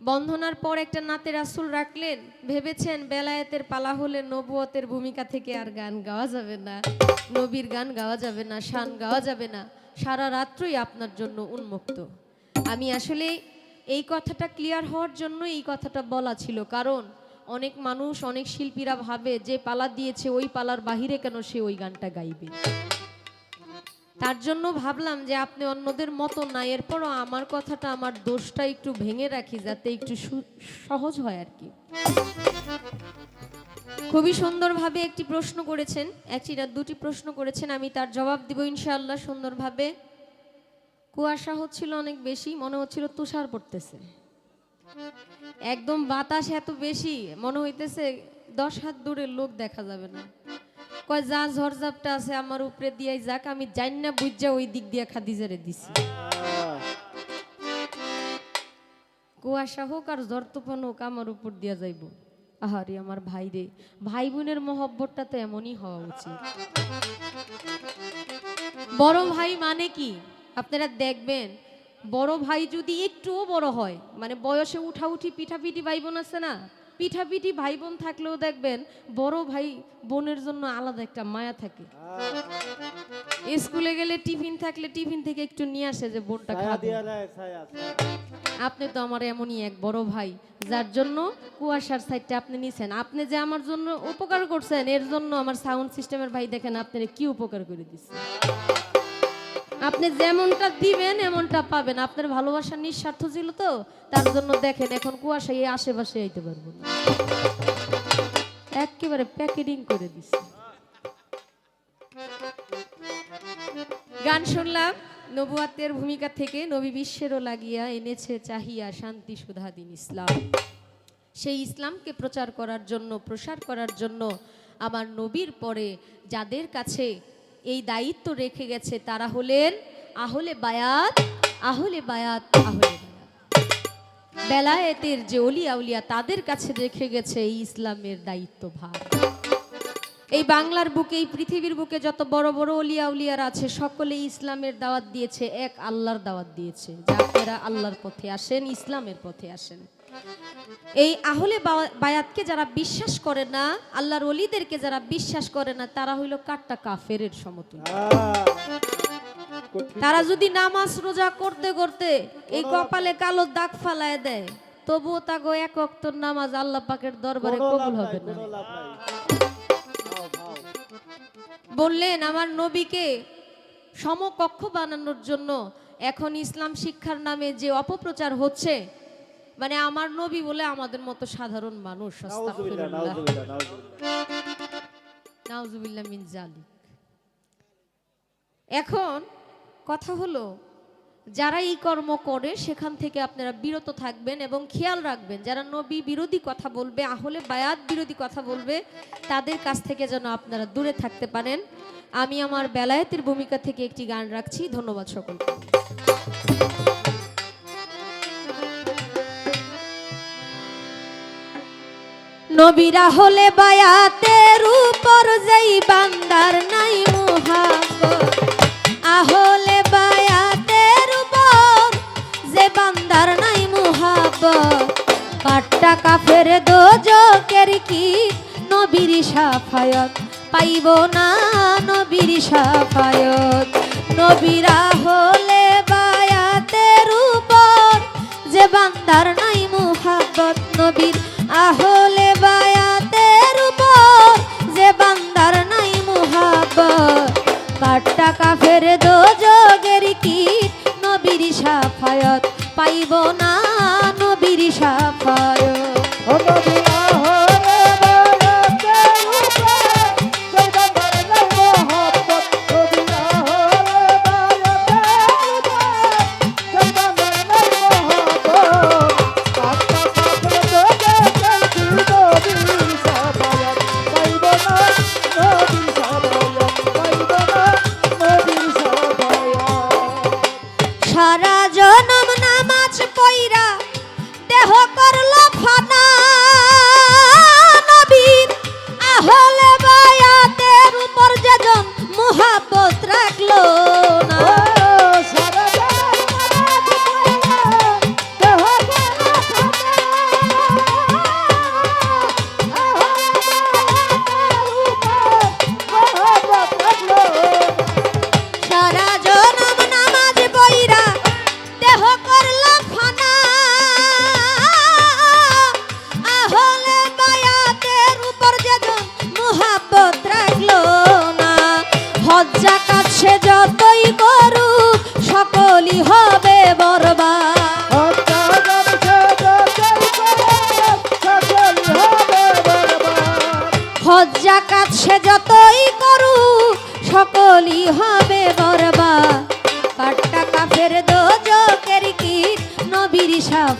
বন্ধনার পর একটা নাতে রাসুল রাখলেন, ভেবেছেন বেলায়েতের পালা হলে নবুয়তের ভূমিকা থেকে আর গান গাওয়া যাবে না। নবীর গান গাওয়া যাবে না, শান গাওয়া যাবে না। সারা রাত্রই আপনার জন্য উন্মুক্ত। আমি আসলে এই কথাটা ক্লিয়ার হওয়ার জন্য এই কথাটা বলা ছিল, কারণ অনেক মানুষ, অনেক শিল্পীরা ভাবে, যে পালা দিয়েছে ওই পালার বাহিরে কেন সে ওই গানটা গাইবে? তার জন্য ভাবলাম যে আপনি অন্যদের মতো না, এরপরও আমার কথাটা, আমার দোষটা একটু ভেঙে রাখি যাতে একটু সহজ হয় আর কি। খুবই সুন্দরভাবে একটি প্রশ্ন করেছেন একটি না দুটি প্রশ্ন করেছেন, আমি তার জবাব দিব ইনশাআল্লাহ সুন্দরভাবে। কুয়াশা হচ্ছিল অনেক বেশি, মনে হচ্ছিল তুষার পড়তেছে। একদম বাতাস এত বেশি, মনে হইতেছে দশ হাত দূরের লোক দেখা যাবে না। কয়, যা ঝড়ঝাপটা আছে আমার উপরে দিয়ে যাক, আমি জানি না বুঝা ওই দিক দিয়ে খাদিজারে দিছি। কুয়াশা হোক আর ঝড় তুফান হোক আমার উপর দিয়া যাইব। আহারে আমার ভাই রে ভাই বোনের মহব্বতটা তো এমনই হওয়া উচিত। বড় ভাই মানে কি? আপনারা দেখবেন, বড় ভাই যদি একটুও বড় হয় মানে বয়সে উঠাউঠি পিঠাপিঠি ভাই বোন আছে না পিঠাপিঠি ভাই বোন থাকলেও দেখবেন বড় ভাই বোনের জন্য আলাদা একটা মায়া থাকে। স্কুলে গেলে টিফিন থাকলে টিফিন থেকে একটু নিয়ে আসে যে বোনটা খাবে। আপনি তো আমার এমনই এক বড় ভাই যার জন্য কুয়াশার সাইডটা আপনি নিছেন। আপনি যে আমার জন্য উপকার করছেন এর জন্য আমার সাউন্ড সিস্টেমের ভাই দেখেন আপনারা কি উপকার করে দিচ্ছে আপনি যেমনটা দিবেন, এমনটা পাবেন। আপনার ভালোবাসা নিঃস্বার্থ ছিল তো? তার জন্য দেখেন, এখন কুয়াশা এই আশেপাশে আইতে পারব না। একেবারে প্যাকেটিং করে দিচ্ছে গান শুনলাম, নবুয়াতের ভূমিকা থেকে নবী বিশ্বেরও লাগিয়া এনেছে চাহিয়া শান্তি সুধাদিন ইসলাম। সেই ইসলামকে প্রচার করার জন্য, প্রসার করার জন্য আমার নবীর পরে যাদের কাছে এই দায়িত্ব রেখে গেছে তারা হলেন আহলে বায়াত আহলে বায়াত, আহলে বেলায়েতের যে অলিয়া উলিয়া তাদের কাছে রেখে গেছে এই ইসলামের দায়িত্ব ভার এই বাংলার বুকে, এই পৃথিবীর বুকে যত বড় বড় অলিয়া উলিয়ার আছে সকলেই ইসলামের দাওয়াত দিয়েছে, এক আল্লাহর দাওয়াত দিয়েছে। যে আল্লাহর পথে আসেন, ইসলামের পথে আসেন। এই আহলে বায়াতকে যারা বিশ্বাস করে না আল্লাহর অলিদেরকে যারা বিশ্বাস করে না তারা হইল কাট্টা কাফেরের আহ, কঠিন। তারা যদি নামাজ রোজা করতে করতে এই কপালে কালো দাগ ফালায় দেয় তবুও তাগো এক অক্তর নামাজ আল্লাহ পাকের দরবারে কবুল হবে না। বললেন আমার নবীকে সমকক্ষ বানানোর জন্য এখন ইসলাম শিক্ষার নামে যে অপপ্রচার হচ্ছে মানে আমার নবী বলে আমাদের মতো সাধারণ মানুষ নাউজুবিল্লাহ, মিন জালিক। এখন কথা হলো যারা এই কর্ম করে সেখান থেকে আপনারা বিরত থাকবেন এবং খেয়াল রাখবেন যারা নবী বিরোধী কথা বলবে আহলে বায়াত বিরোধী কথা বলবে তাদের কাছ থেকে যেন আপনারা দূরে থাকতে পারেন। আমি আমার বেলায়েতের ভূমিকা থেকে একটি গান রাখছি। ধন্যবাদ সকলকে। নবীরা হলে বায়াতের উপর যেই বান্দার নাই মোহাব্বত। আহলে বায়াতের উপর যে বান্দার নাই মোহাব্বত। কাট্টা কাফের দোজকের কি নবীর সাফায়ত? পাইব না নবীর সাফায়ত? নবীরা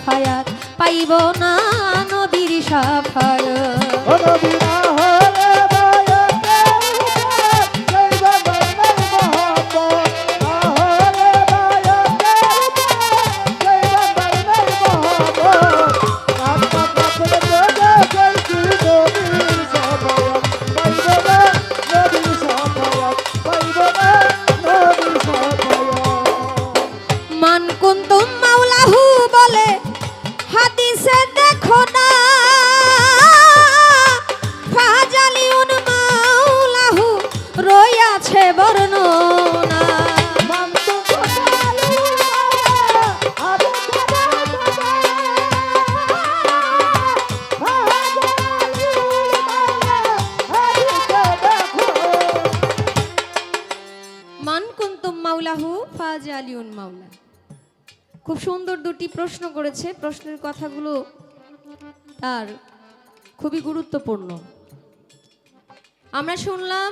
সাফায়াত পাইব না নবীর সাফায়াত। বর্ণনা কুন্তুম মাওলাহু ফাজালিউন মাওলা। খুব সুন্দর দুটি প্রশ্ন করেছে। প্রশ্নের কথাগুলো তার খুবই গুরুত্বপূর্ণ। আমরা শুনলাম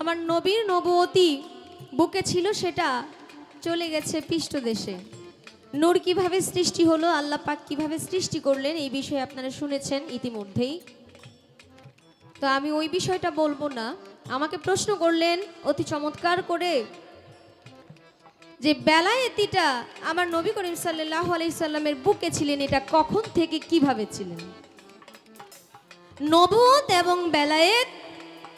আমার নবীর নবতী বুকে ছিল সেটা চলে গেছে পৃষ্ঠদেশে। নূর কীভাবে সৃষ্টি হলো, আল্লাহ পাক কীভাবে সৃষ্টি করলেন, এই বিষয়ে আপনারা শুনেছেন ইতিমধ্যেই। তো আমি ওই বিষয়টা বলব না। আমাকে প্রশ্ন করলেন অতি চমৎকার করে যে বেলায়েতিটা আমার নবী করিম সাল্লাহ আলাইসাল্লামের বুকে ছিলেন, এটা কখন থেকে কীভাবে ছিলেন? নবত এবং বেলায়েত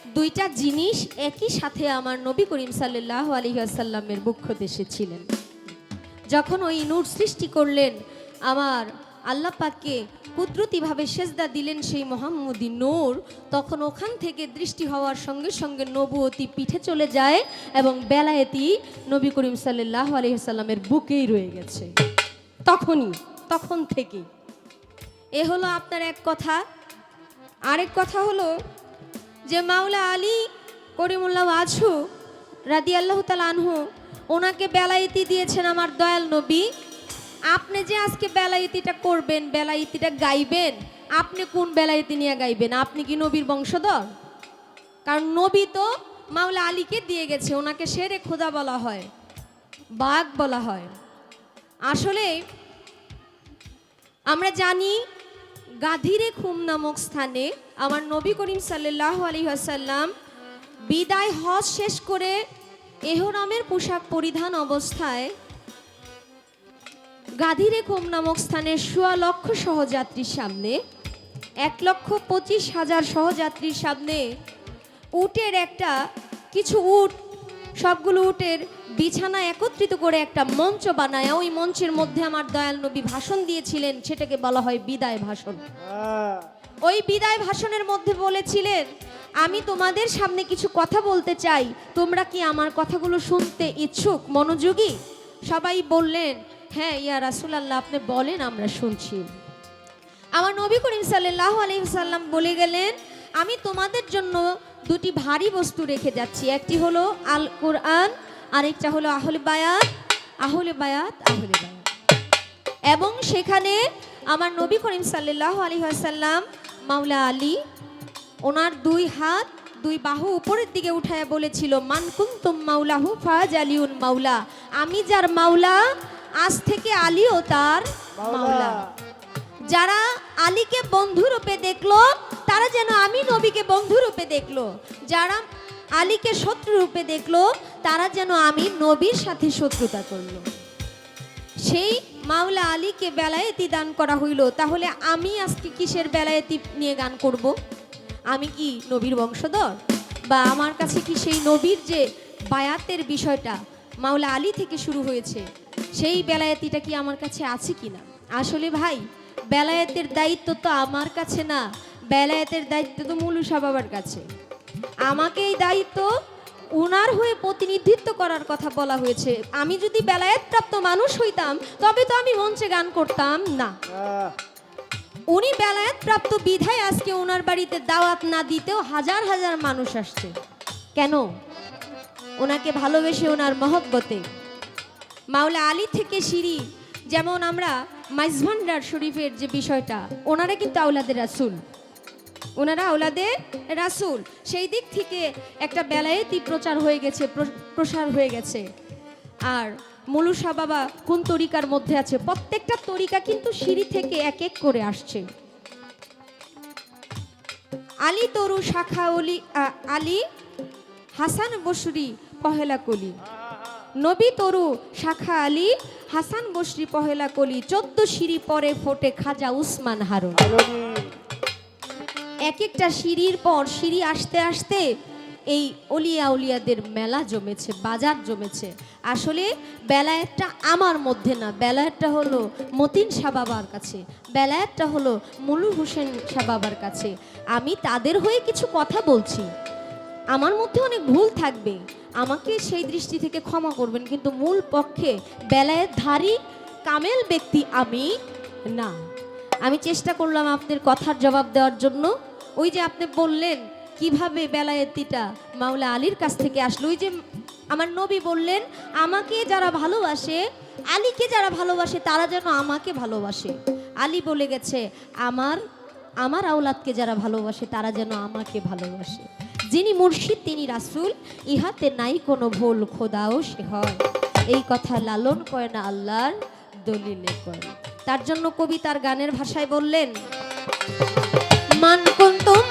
দুইটা জিনিস একই সাথে আমার নবী করিম সাল্লাহ আলহিহাসাল্লামের বুক্ষ দেশে ছিলেন। যখন ওই নূর সৃষ্টি করলেন, আমার আল্লাহ পাককে কুদরতিভাবে সেজদা দিলেন সেই মোহাম্মদী নূর, তখন ওখান থেকে দৃষ্টি হওয়ার সঙ্গে সঙ্গে নবুয়তি পিঠে চলে যায় এবং বেলায়েতি নবী করিম সাল্লাহ আলহিহাল্লামের বুকেই রয়ে গেছে। তখনই, তখন থেকেই। এ হলো আপনার এক কথা। আরেক কথা হলো যে মাওলা আলী করিমুল্লাহ আছু রাদি আল্লাহ আনহু, ওনাকে বেলায়েতি দিয়েছেন আমার দয়াল নবী। আপনি যে আজকে বেলায়েতিটা করবেন, বেলায়েতিটা গাইবেন, আপনি কোন বেলায়েতি নিয়ে গাইবেন? আপনি কি নবীর বংশধর? কারণ নবী তো মাওলা আলীকে দিয়ে গেছে, ওনাকে সেরে খোদা বলা হয়, বাঘ বলা হয়। আসলে আমরা জানি গাধিরে খুম নামক স্থানে আমার নবী করিম সাল্লাহ আলী আসাল্লাম বিদায় হজ শেষ করে এহরামের পোশাক পরিধান অবস্থায় গাধিরে খুম নামক স্থানে সোয়া লক্ষ সহযাত্রীর সামনে, এক লক্ষ পঁচিশ হাজার সহযাত্রীর সামনে উটের একটা কিছু উট সবগুলো উটের বিছানা একত্রিত করে একটা মঞ্চ বানায়। ওই মঞ্চের মধ্যে আমার দয়াল নবী ভাষণ দিয়েছিলেন সেটাকে বলা হয় বিদায় ভাষণ। ওই বিদায় ভাষণের মধ্যে বলেছিলেন আমি তোমাদের সামনে কিছু কথা বলতে চাই। তোমরা কি আমার কথাগুলো শুনতে ইচ্ছুক মনোযোগী? সবাই বললেন হ্যাঁ ইয়া রাসুল আল্লাহ আপনি বলেন আমরা শুনছি। আমার নবী করিম সাল্লাহ আলহিসাল্লাম বলে গেলেন আমি তোমাদের জন্য দুটি ভারী বস্তু রেখে যাচ্ছি। একটি হলো আল কোরআন আরেকটা হলো আহলে বায়াত। আহলে বায়াত আহলে বায়াত। এবং সেখানে আমার নবী করিম সাল্লাহ আলী আসাল্লাম মাওলা আলী ওনার দুই হাত দুই বাহু উপরের দিকে উঠায় বলেছিল মান কুন্তুম মাওলাহু ফাজ আলিউন মাওলা। আমি যার মাওলা আজ থেকে আলীও তার মাওলা। যারা আলীকে বন্ধু রূপে দেখল, তারা যেন আমি নবীকে বন্ধু রূপে দেখল। যারা আলীকে শত্রু রূপে দেখল, তারা যেন আমি নবীর সাথে শত্রুতা করল। সেই মাওলা আলীকে বেলায়েতি দান করা হইল। তাহলে আমি আজকে কিসের বেলায়েতি নিয়ে গান করব? আমি কি নবীর বংশধর? বা আমার কাছে কি সেই নবীর যে বায়াতের বিষয়টা মাওলা আলী থেকে শুরু হয়েছে, সেই বেলায়েতিটা কি আমার কাছে আছে কি না আসলে ভাই বেলায়েতের দায়িত্ব তো আমার কাছে না বেলায়েতের দায়িত্ব তো মুলুসা বাবার কাছে। আমাকে এই দায়িত্ব ওনার হয়ে প্রতিনিধিত্ব করার কথা বলা হয়েছে। আমি যদি বেলায়েত প্রাপ্ত মানুষ হইতাম তবে তো আমি মঞ্চে গান করতাম না। উনি বেলায়েত প্রাপ্ত বিধায় আজকে ওনার বাড়িতে দাওয়াত না দিতেও হাজার হাজার মানুষ আসছে। কেন? ওনাকে ভালোবেসে ওনার মহব্বতে। মাওলা আলী থেকে সিঁড়ি যেমন আমরা মাইজভান্ডার শরীফের যে বিষয়টা, ওনারা কিন্তু আউলাদের রাসুল। ওনারা আউলাদের রাসুল। সেই দিক থেকে একটা বেলায়েতি প্রচার হয়ে গেছে, প্র- প্রসার হয়ে গেছে। আর মুলুসা বাবা কোন তরিকার মধ্যে আছে? প্রত্যেকটা তরিকা কিন্তু সিঁড়ি থেকে এক এক করে আসছে। আলী তরু শাখা অলি আলী হাসান বসুরি, পহেলা কলি। নবী তরু, শাখা আলী, হাসান বসরি পহেলা কলি, চোদ্দ সিঁড়ি পরে ফোটে খাজা উসমান হারুন। এক একটা সিঁড়ির পর সিঁড়ি আসতে আসতে এই অলিয়া উলিয়াদের মেলা জমেছে, বাজার জমেছে। আসলে বেলায়েতটা আমার মধ্যে না, বেলায়েতটা হলো মতিন শাহ বাবার কাছে, বেলায়েতটা হলো মুলু হোসেন শাহ বাবার কাছে। আমি তাদের হয়ে কিছু কথা বলছি। আমার মধ্যে অনেক ভুল থাকবে। আমাকে সেই দৃষ্টি থেকে ক্ষমা করবেন, কিন্তু মূল পক্ষে বেলায়েত ধারী, কামেল ব্যক্তি আমি না। আমি চেষ্টা করলাম আপনার কথার জবাব দেওয়ার জন্য। ওই যে আপনি বললেন, কীভাবে বেলায়েতিটা মাওলা আলীর কাছ থেকে আসলো, ওই যে আমার নবী বললেন, আমাকে যারা ভালোবাসে, আলীকে যারা ভালোবাসে, তারা যেন আমাকে ভালোবাসে। আলী বলে গেছে, আমার আমার আওলাদকে যারা ভালোবাসে, তারা যেন আমাকে ভালোবাসে। যিনি মুর্শিদ, তিনি রাসুল, ইহাতে নাই কোনো ভুল, খোদাও সে হয়। এই কথা লালন করে না আল্লাহর দলিলে করে। তার জন্য কবি তার গানের ভাষায় বললেন, মান কুন্তুম